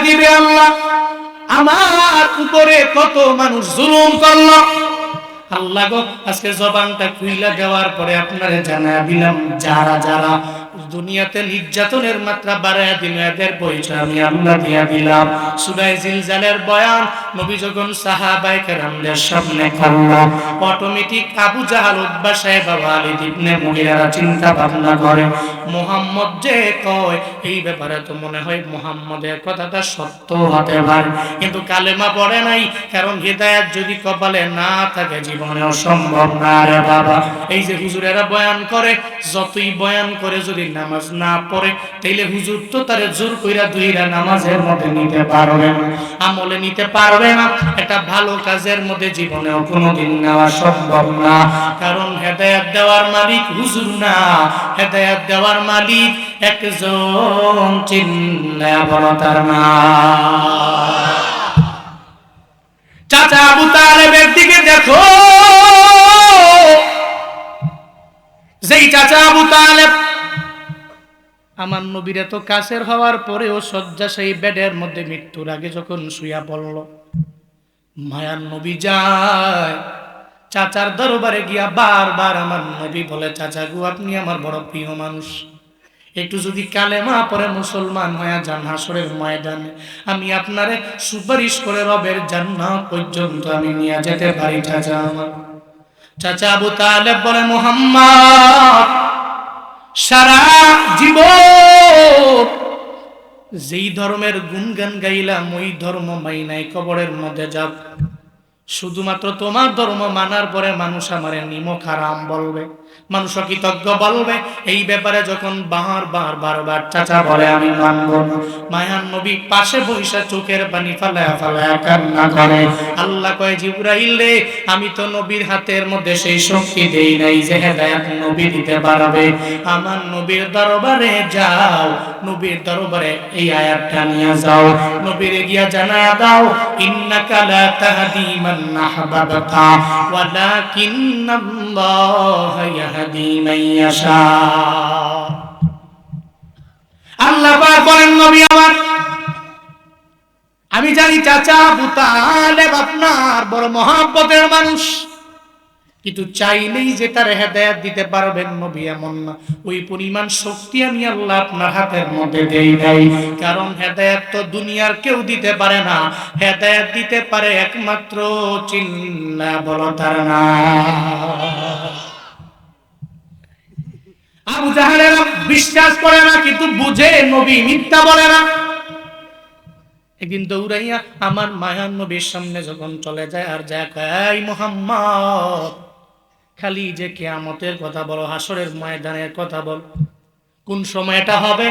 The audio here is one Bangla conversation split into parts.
দিবে আল্লাহ। আমার উপরে কত মানুষ জুলুম করল। আল্লাহ আজকে জবানটা দেওয়ার পরে যারা যারা দুনিয়াতে নির্যাতনের মাত্রা বাড়ায় দিল, এদের পরিচয় আমি আল্লাহ দিয়া দিলাম। সুরাই জিলজালের বয়ান, নবী যখন সাহাবাই সামনে অটোমেটিক আবু জাহাল সাহেব আলিদ ইবনে মুগিরারা চিন্তা ভাবনা করে, মোহাম্মদ যে কয়? এই ব্যাপারে তো মনে হয় মোহাম্মদের কথাটা সত্য হতে পারে। কিন্তু কালেমা পড়ে নাই, কারণ হৃদায়ত যদি কপালে না থাকে জীবনেও সম্ভব না রে বাবা। এই যে হুজুরেরা বয়ান করে, যতই বয়ান করে যদি নামাজ না পড়ে, তাইলে হুজুর তো তারে জোর কইরা দুইরা নামাজের মধ্যে নিতে পারবে না। আমলে নিতে পারবে না। একটা ভালো কাজের মধ্যে জীবনেও কোনোদিন নেওয়া সম্ভব না। কারণ হেদায়াত দেওয়ার মালিক হুজুর না। হেদায়াত দেওয়ার মালিক একজন চিন্তা বলো তার না। চাচা আবু তালেবের দিকে দেখো। যেই চাচা আবু তালেব, আমার নবীর এত কাছের হওয়ার পরেও শয্যা সেই বেডের মধ্যে মৃত্যুর আগে যখন শুয়া পড়ল, মায়ার নবী যায়, চাচার দরবারে গিয়া বারবার আমার নবী বলে, চাচা গো, আপনি আমার বড় প্রিয় মানুষ। একটু যদি কালেমা পরে মুসলমান হয়ে যান হাসরের ময়দানে, আমি আপনারে সুপারিশ করে রবের জান্নাত পর্যন্ত আমি নিয়ে যেতে পারি, চাচা আমার। চাচা আবু তালেব বলে, মোহাম্মদ, সারা জীবন যেই ধর্মের গুনগান গাইলাম, ওই ধর্ম মাই নাই, কবরের মধ্যে যাব শুধুমাত্র তোমার ধর্ম মানার পরে মানুষ আমার নিমখ হারাম বলবে। মানুষ কৃতজ্ঞ বলবে। এই ব্যাপারে যখন বার চাচা বলে, আমি মানব। মায়ান নবী পাশে চোখের পানি কান্না করে। আল্লাহ কয়, জিব্রাইল রে, আমি তো নবীর হাতের মধ্যে সেই শক্তি দেই নাই যে হেদায়াত নবী দিতে পারবে। আমার নবীর দরবারে যাও, নবীর দরবারে এই আয়াতটা নিয়ে যাও। নবীর গিয়া জানায়া দাও, ইন্নাকা লা তাহদি মান আহবাবতা, ওয়ালাকিন্নাল্লাহ আল্লাহ বলেন, নবী আমার, আমি জানি চাচা আবু আপনার বড় মহাব্বতের মানুষ। কিন্তু চাইলেই যে তার হেদায়াত দিতে পারবেন নবী এমন না। ওই পরিমাণ শক্তি আমি আল্লাহ আপনার হাতের মধ্যে দেই নাই। কারণ হেদায়াত তো দুনিয়ার কেউ দিতে পারে না। হেদায়াত দিতে পারে একমাত্র চিল্লা বলো তার না। আবু জাহালেরা বিশ্বাস করে না, কিন্তু বুঝে নবী মিথ্যা বলে না। একদিন দৌড়াইয়া আমার মায়ান নবীর সামনে যখন চলে যায়, আর মোহাম্মদ, খালি যে কেয়ামতের কথা বলো হাসরের ময়দানের কথা বল। কোন সময়টা হবে?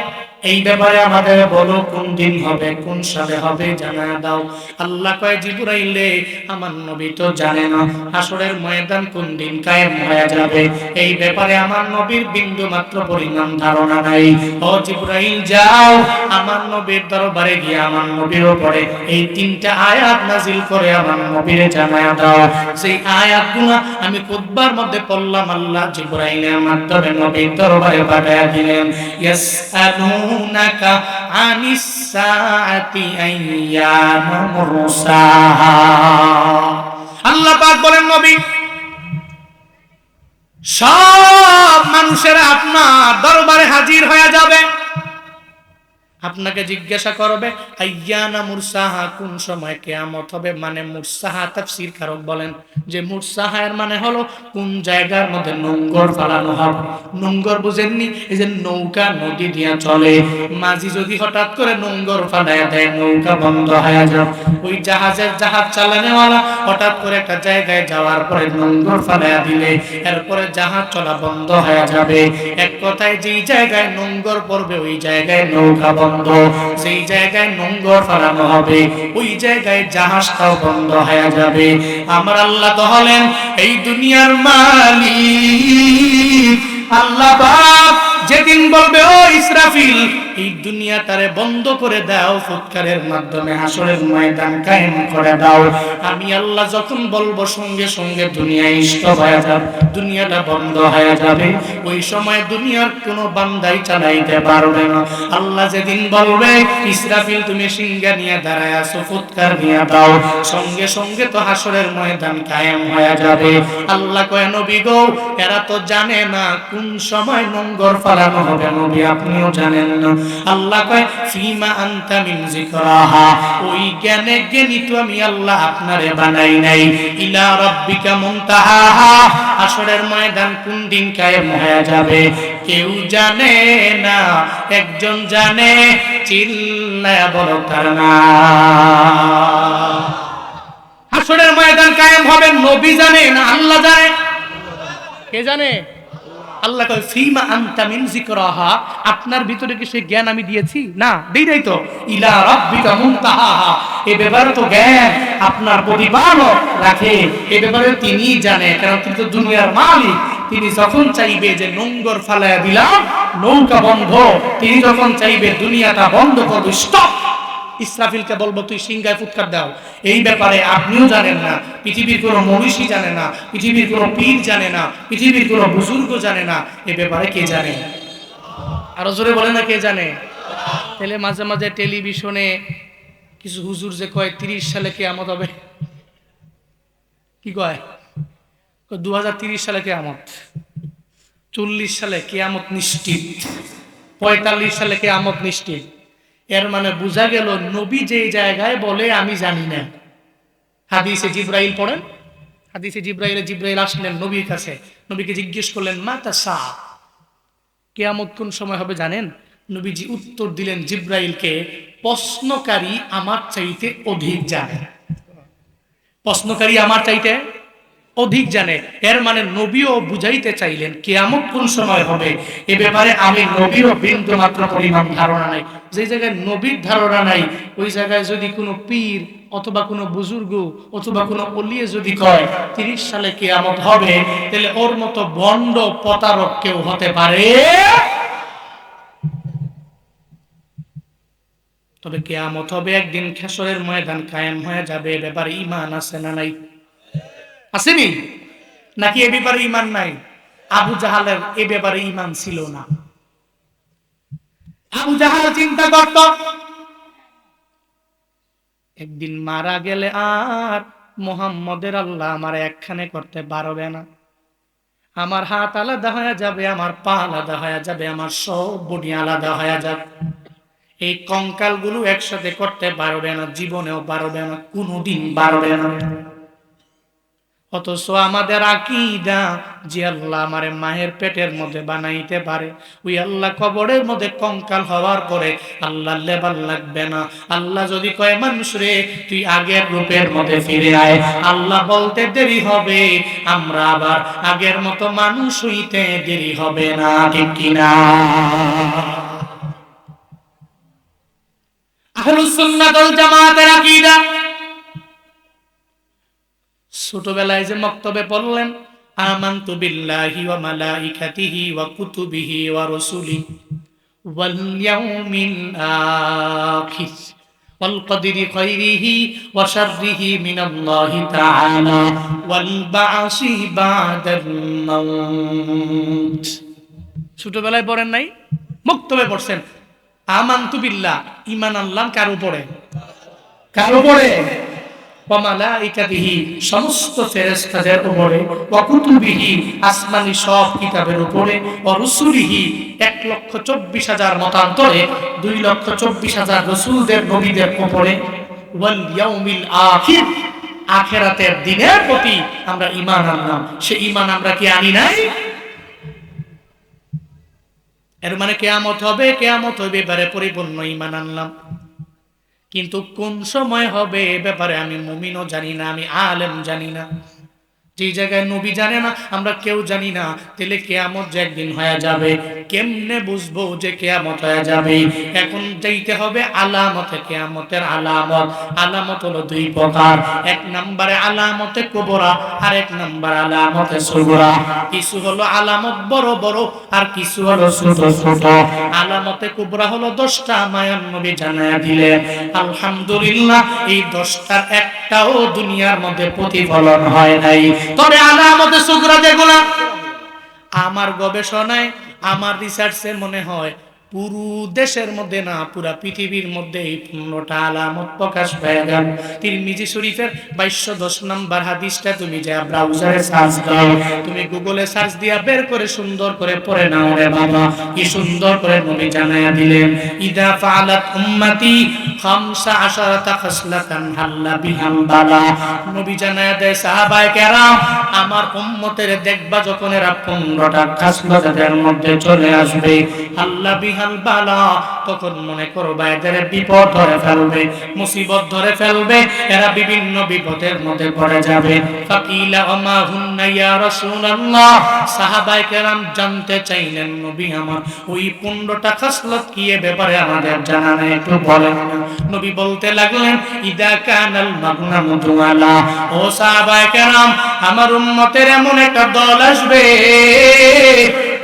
এই ব্যাপারে আমাদের বলো, কোন দিন হবে, কোন সালে হবে জানা দাও। আল্লাহ কয়, জিবরাইলে আমার নবী তো জানে না হাসরের ময়দান কোন দিন কায়েম হয়ে যাবে। এই ব্যাপারে আমার নবীর বিন্দু মাত্র পরিমাণ ধারণা নাই। ও জিবরাইল, যাও, আমার নবীর দরবারে গিয়ে আমার নবীর উপরে এই তিনটা আয়াত নাজিল করে আমার নবীর জানায়া দাও। সেই আয়াতগুলো আমি খুতবার মধ্যে পড়লাম, আল্লাহ জিবরাইলের মাধ্যমে নবীর দরবারে পাঠায়া দিলেন। ইয়াসআলুনাকা আনিস আল্লাহ পাক বলেন নবী সব মানুষেরা আপনার দরবারে হাজির হয়ে যাবে। আপনাকে জিজ্ঞাসা করবে, আইয়ানা মুরসাহা, কোন সময় কেয়ামত হবে? মানে মুরসাহা তাফসীর কারক বলেন যে মুরসাহা এর মানে হলো কোন জায়গার মধ্যে নোংর ফালানো হবে। নোংর বুঝেননি? এই যে নৌকা নদী দিয়া চলে। মাঝি যদি হঠাৎ করে নোংর ফালায় দেয়, নৌকা বন্ধ হয়ে যাবে ওই জাহাজের জাহাজ চালানেওয়ালা হঠাৎ করে একটা জায়গায় যাওয়ার পরে নোংর ফালায়া দিলে, এরপরে জাহাজ চলা বন্ধ হয়ে যাবে। এক কথায় যেই জায়গায় নোংর পড়বে, ওই জায়গায় নৌকা বন্ধ যেই জায়গায় নোংর ফেলানো হবে। ওই জায়গায় জাহাজটাও বন্ধ হয়ে যাবে। আমার আল্লাহ তো হলেন এই দুনিয়ার মালিক। আল্লাহ পাক যেদিন বলবে, ও ইসরাফিল, এই দুনিয়াটারে বন্ধ করে দাও, ফুৎকারের মাধ্যমে হাসরের ময়দান কায়েম করে দাও। আমি আল্লাহ যখন বলব, সঙ্গে সঙ্গে দুনিয়া স্টপ হয়ে যাবে, দুনিয়াটা বন্ধ হয়ে যাবে। ওই সময় দুনিয়ার কোনো বান্দাই চালাইতে পারবে না। আল্লাহ যেদিন বলবে, ইসরাফিল, তুমি সিংহা নিয়ে দাঁড়ায় আসো ফুৎকার নিয়ে দাও। সঙ্গে সঙ্গে তো হাসরের ময়দান কায়েম হয়ে যাবে। আল্লাহ কয়, নবী গো, এরা তো জানে না কোন সময় নোংর ফালানো হবে নবী, আপনিও জানেন না। আল্লাহ কয়, ফিমা আনতা মিন যিকরাহা। ওই জ্ঞানে জ্ঞানী তো আমি আল্লাহ আপনারে বানাই নাই। ইলা রাব্বিকা মুনতাহাহা। আসরের ময়দান কোন দিন কায়েম হয়ে যাবে? কেউ জানে না, একজন জানে, চিল্লায়া বলো তার না। হাসরের ময়দান কায়েম হবে, নবী জানে না, আল্লাহ জানে। কে জানে? আল্লাহ কয়, ফিমা আনতা মিন যিকরাহা? আপনার ভিতরে কি সেই জ্ঞান আমি দিয়েছি? না, দেই নাই তো। ইলা রাব্বিকা মুনতাহাহা এই ব্যাপারে তো জ্ঞান আপনার প্রতিপালক রাখে। এ ব্যাপারে তিনি জানে, কারণ তিনি তো দুনিয়ার মালিক। তিনি যখন চাইবে যে নোংর ফালায়া দিলাম, নৌকা বন্ধ। তিনি যখন চাইবে দুনিয়াটা বন্ধ করবে স্টপ ইসরাফিলকে বলব, তুই সিংহায় ফুৎকার দাও। এই ব্যাপারে আপনিও জানেন না, পৃথিবীর কোনো মনীষী জানে না, পৃথিবীর কোনো পীর জানে না, পৃথিবীর কোনো বুজুর্গ জানে না। এ ব্যাপারে কে জানে? আরও জোরে বলে না কে জানে? তাহলে মাঝে মাঝে টেলিভিশনে কিছু হুজুর যে কয়, তিরিশ সালে কে আমত হবে। কি কয়? দু সালে কেয়ামত। চল্লিশ সালে কেয়ামত নিশ্চিত। পঁয়তাল্লিশ সালে কেয়ামত নিশ্চিত। এর মানে বোঝা গেল, নবী যে জায়গায় বলে, আমি জানি না। হাদিসে জিব্রাইল পড়েন? হাদিসে জিব্রাইলে জিব্রাইল আসলেন নবীর কাছে। নবীকে জিজ্ঞেস করলেন, মা তা সা? কেয়ামত কোন সময় হবে জানেন? নবীজি উত্তর দিলেন জিব্রাইলকে, প্রশ্নকারী আমার চাইতে অধিক জানে। প্রশ্নকারী আমার চাইতে অধিক জানে। এর মানে নবীও বুঝাইতে চাইলেন, কেয়ামত কোন সময় হবে? এ ব্যাপারে আমি নবীরও বিন্দু মাত্র পরিমাণ ধারণা নাই। যে জায়গায় নবীর ধারণা নাই, ওই জায়গায় যদি কোনো পীর অথবা কোনো বুজুর্গ অথবা কোনো অলিয়ে যদি কয়, তিরিশ সালে কেয়ামত হবে তাহলে ওর মতো বন্ড প্রতারক কেউ হতে পারে? তবে কেয়ামত হবে, একদিন খেসরের ময়দান কায়েম হয়ে যাবে। ব্যাপারে ইমান আছে না নাই? আসেনি? নাকি এ ব্যাপারে ইমান নাই? আবু জাহালের এ ব্যাপারে ইমান ছিল না। আবু জাহাল চিন্তা করত, একদিন মারা গেলে আর মোহাম্মদের আল্লাহ আমার একখানে করতে পারবে না। আমার হাত আলাদা হয়ে যাবে, আমার পা আলাদা হয়ে যাবে, আমার সব বডি আলাদা হয়ে যাবে। এই কঙ্কালগুলো একসাথে করতে পারবে না, জীবনেও পারবে না, কোনোদিন পারবে না। অথচ আমাদের আকিদা যে আল্লাহ আমারে মায়ের পেটের মধ্যে বানাইতে পারে। ওই আল্লাহ কবরের মধ্যে কঙ্কাল হওয়ার পরে আল্লাহ লেবার লাগবে না। আল্লাহ যদি কয়, মানুষ রে, তুই আগের রূপের মধ্যে ফিরে আয়। আল্লাহ বলতে দেরি হবে, আমরা আবার আগের মতো মানুষ হইতে দেরি হবে না, ঠিক কিনা? আহলুস সুন্নাত ওয়াল জামাতের আকীদা ছোটবেলায় যে মক্তবে পড়লেন, আমান্তু বিল্লাহি ওয়া মালাইকাতিহি ওয়া কুতুবিহি ওয়া রাসূলি ওয়াল ইয়াউমিল আখির ওয়াল কদরি খাইরিহি ওয়া শাররিহি মিনাল্লাহি তাআলা ওয়াল বা'সি বাদাল মাউত। ছোটবেলায় পড়েন নাই? মক্তবে পড়ছেন। আমান্তু বিল্লাহ, ঈমান আনলাম কার উপরে? কার উপরে? ওয়ামালাইকাতিহি সমস্ত উপরে আসমানি সব কিতাবের উপরে লক্ষ চব্বিশ হাজার মতান্তরে লক্ষ চব্বিশ হাজার নবীদের উপরে, ওয়াল ইয়াউমিল আখির, আখেরাতের দিনের প্রতি আমরা ঈমান আনলাম। সে ঈমান আমরা কি আনি নাই? এর মানে কেয়ামত হবে কেয়ামত হবে, এবারে পরিপূর্ণ ঈমান আনলাম। কিন্তু কোন সময় হবে এ ব্যাপারে আমি মুমিনও জানি না আমি আলেম জানি না। যেই জায়গায় নবী জানে না, আমরা কেউ জানি না, তাহলে কেয়ামত যে একদিন হয়ে যাবে। কেমনে বুঝব যে কেয়ামত হয়ে যাবে? এখন যাইতে হবে আলামতে, কেয়ামতের আলামত। আলামত হলো দুই প্রকার। এক নম্বরে আলামতে কোবরা, আর এক নম্বর আলামতে সুগরা কিছু হলো আলামত বড় বড়, আর কিছু হলো ছোট ছোট। আলামতে কুবরা হলো দশটা মায়ান নবী জানায়া দিলেন আলহামদুলিল্লাহ, এই দশটার একটাও দুনিয়ার মধ্যে প্রতিফলন হয় নাই। তবে আলামতে সুগরা যেগুলা। আমার গবেষণায় আমার রিসার্চে মনে হয় পুরো দেশের মধ্যে না, পুরা পৃথিবীর মধ্যে এই পনেরোটা আলামত প্রকাশ পেয়ে গেল। তিরমিজি শরীফের বাইশশো দশ নম্বর হাদিসটা তুমি যা ব্রাউজারে সার্চ দাও, তুমি গুগলে সার্চ দিয়া বের করে সুন্দর করে পড়ে নাও রে বাবা। কি সুন্দর করে নবী জানায়া দিলেন, ইদা ফালাত উম্মতি খামসা আশারাতা খাসলাতান হাল্লা বিহাম বালা। নবী জানায়া দেয়, সাহাবায়ে কেরাম, আমার উম্মতের দেখবা যখন এরা পনেরোটা খাসলতের মধ্যে চলে আসবে। আল্লাহ বিহাল বালা, তখন মনে করবা এদের বিপদ ধরে ফেলবে, মুসিবত ধরে ফেলবে, এরা বিভিন্ন বিপদের মধ্যে পড়ে যাবে। ফাকিলা ওমা হুন্না ইয়া রাসূলুল্লাহ, সাহাবায়ে কেরাম জানতে চাইলেন, নবী আমার, ওই পনেরোটা খাসলত কি এ ব্যাপারে আমাদের জানা নেই, একটু বলেন নবী বলতে লাগলেন, ইদা কানাল মাগনামু দুআলা ও সাহাবায়ে কেরাম, আমার উম্মতের এমন একটা দল আসবে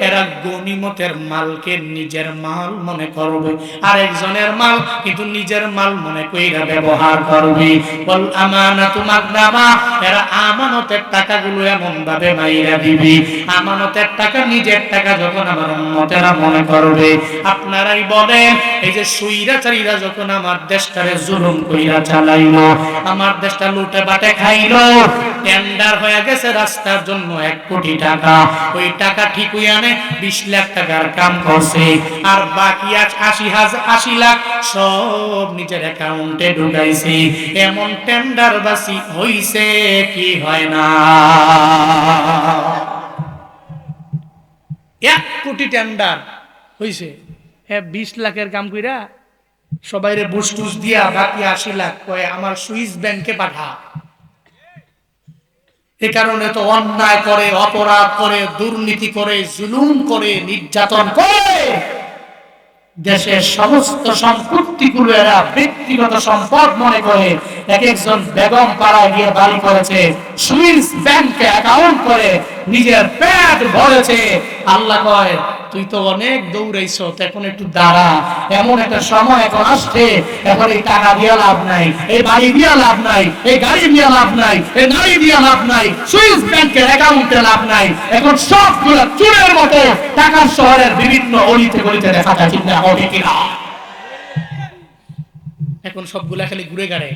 এরা গনিমতের মালকে নিজের মাল মনে করবে। আর একজনের মাল কিন্তু নিজের মাল মনে কইরা ব্যবহার করবে। বল আমানাতু মাগনামা, এরা আমানতের টাকাগুলো এমন ভাবে মাইরা দিবি। আমানতের টাকা নিজের টাকা যখন আমার উম্মতেরা মনে করবে। আপনারাই বলেন, এই যে সুইরাচারীরা যখন আমার দেশটারে জুলুম কইরা চালাইলো, আমার দেশটা লুটে বাটে খাইলো টেন্ডার হয়ে গেছে রাস্তার জন্য এক কোটি টাকা। ওই টাকা ঠিক আনে বিশ লাখ টাকার কাম করছে। আর বাকি আজ আশি হাজার আশি লাখ সব নিজের অ্যাকাউন্টে এমন টেন্ডার বাসি হইছে, কি হয় না? এক কোটি টেন্ডার হইছে। হ্যাঁ বিশ লাখের কাম কইরা সবাইরে বুস টুস দিয়া বাকি আশি লাখ কয়ে আমার সুইস ব্যাংকে পাঠা। এ কারণে তো অন্যায় করে, অপরাধ করে, দুর্নীতি করে, জুলুম করে, নির্যাতন করে দেশের সমস্ত সম্পত্তি গুলো এরা ব্যক্তিগত সম্পদ মনে করে। এক একজন বেগম পাড়ায় গিয়ে বাড়ি করেছে। সুইস ব্যাংকে অ্যাকাউন্ট করে। নিজের পেট ভরেছে। আল্লাহ কয়, তুই তো অনেক দৌড়াইছ এখন একটু দাঁড়া। এমন একটা সময় এখন আসছে। এখন এই টাকা দিয়ে লাভ নাই, এই বাড়ি দিয়ে লাভ নাই, এই গাড়ি দিয়ে লাভ নাই, এই নারী দিয়ে লাভ নাই, সুইস ব্যাংকের অ্যাকাউন্টে লাভ নাই। এখন সবগুলো চুরের মতো টাকার শহরের বিভিন্ন অলিতে গলিতে দেখা যায় চিন্তা হবে কিনা এখন সবগুলা খালি ঘুরে গাড়ে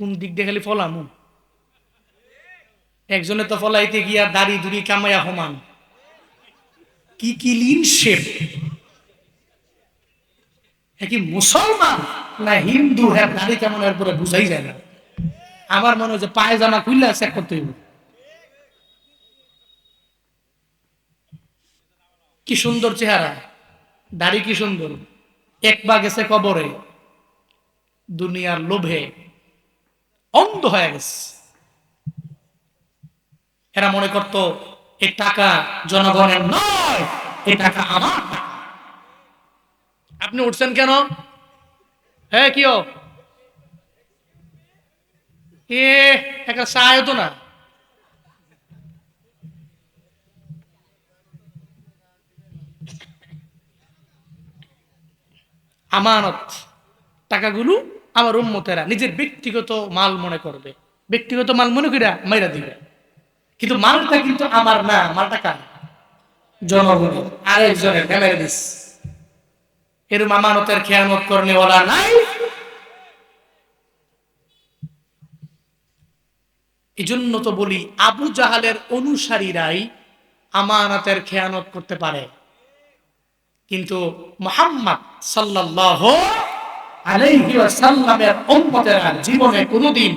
কোন দিক দিয়ে খালি ফলামু? একজনে তো ফলাইতে গিয়া দাড়ি দুড়ি কামাইয়া সমান। কি ক্লিন শেপ কি মুসলমান? না হিন্দু? হ্যাঁ দাড়ি কেমন এর পরে বুঝাই যায় না। আমার মনে যে পায়জামা খুললে চেক করতে হইব। কি সুন্দর চেহারা। দাড়ি কি সুন্দর। এক পা গেছে কবরে। দুনিয়ার লোভে অন্ধ হয়ে গেছে। এরা মনে করত এই টাকা জনগণের নয় এই টাকা আমার আপনি উঠছেন কেন? হ্যাঁ কি? এ না। আমানত, টাকাগুলো আমার নিজের ব্যক্তিগত মাল মনে করবে। ব্যক্তিগত মাল মনে করে মাইরা দিবে। কিন্তু মালটা কিন্তু আমার না, মালটা কার? জনগণ আরেকজনের মেরে দিস এরম আমানতের খেয়ানত করলে ওলা নাই। এই জন্য তো বলি, আবু জাহালের অনুসারীরাই আমানতের খেয়ানত করতে পারে। কিন্তু মোহাম্মদ সাল্লাল্লাহু আলাইহি ওয়াসাল্লামের উম্মতেরা জীবনে কোনোদিন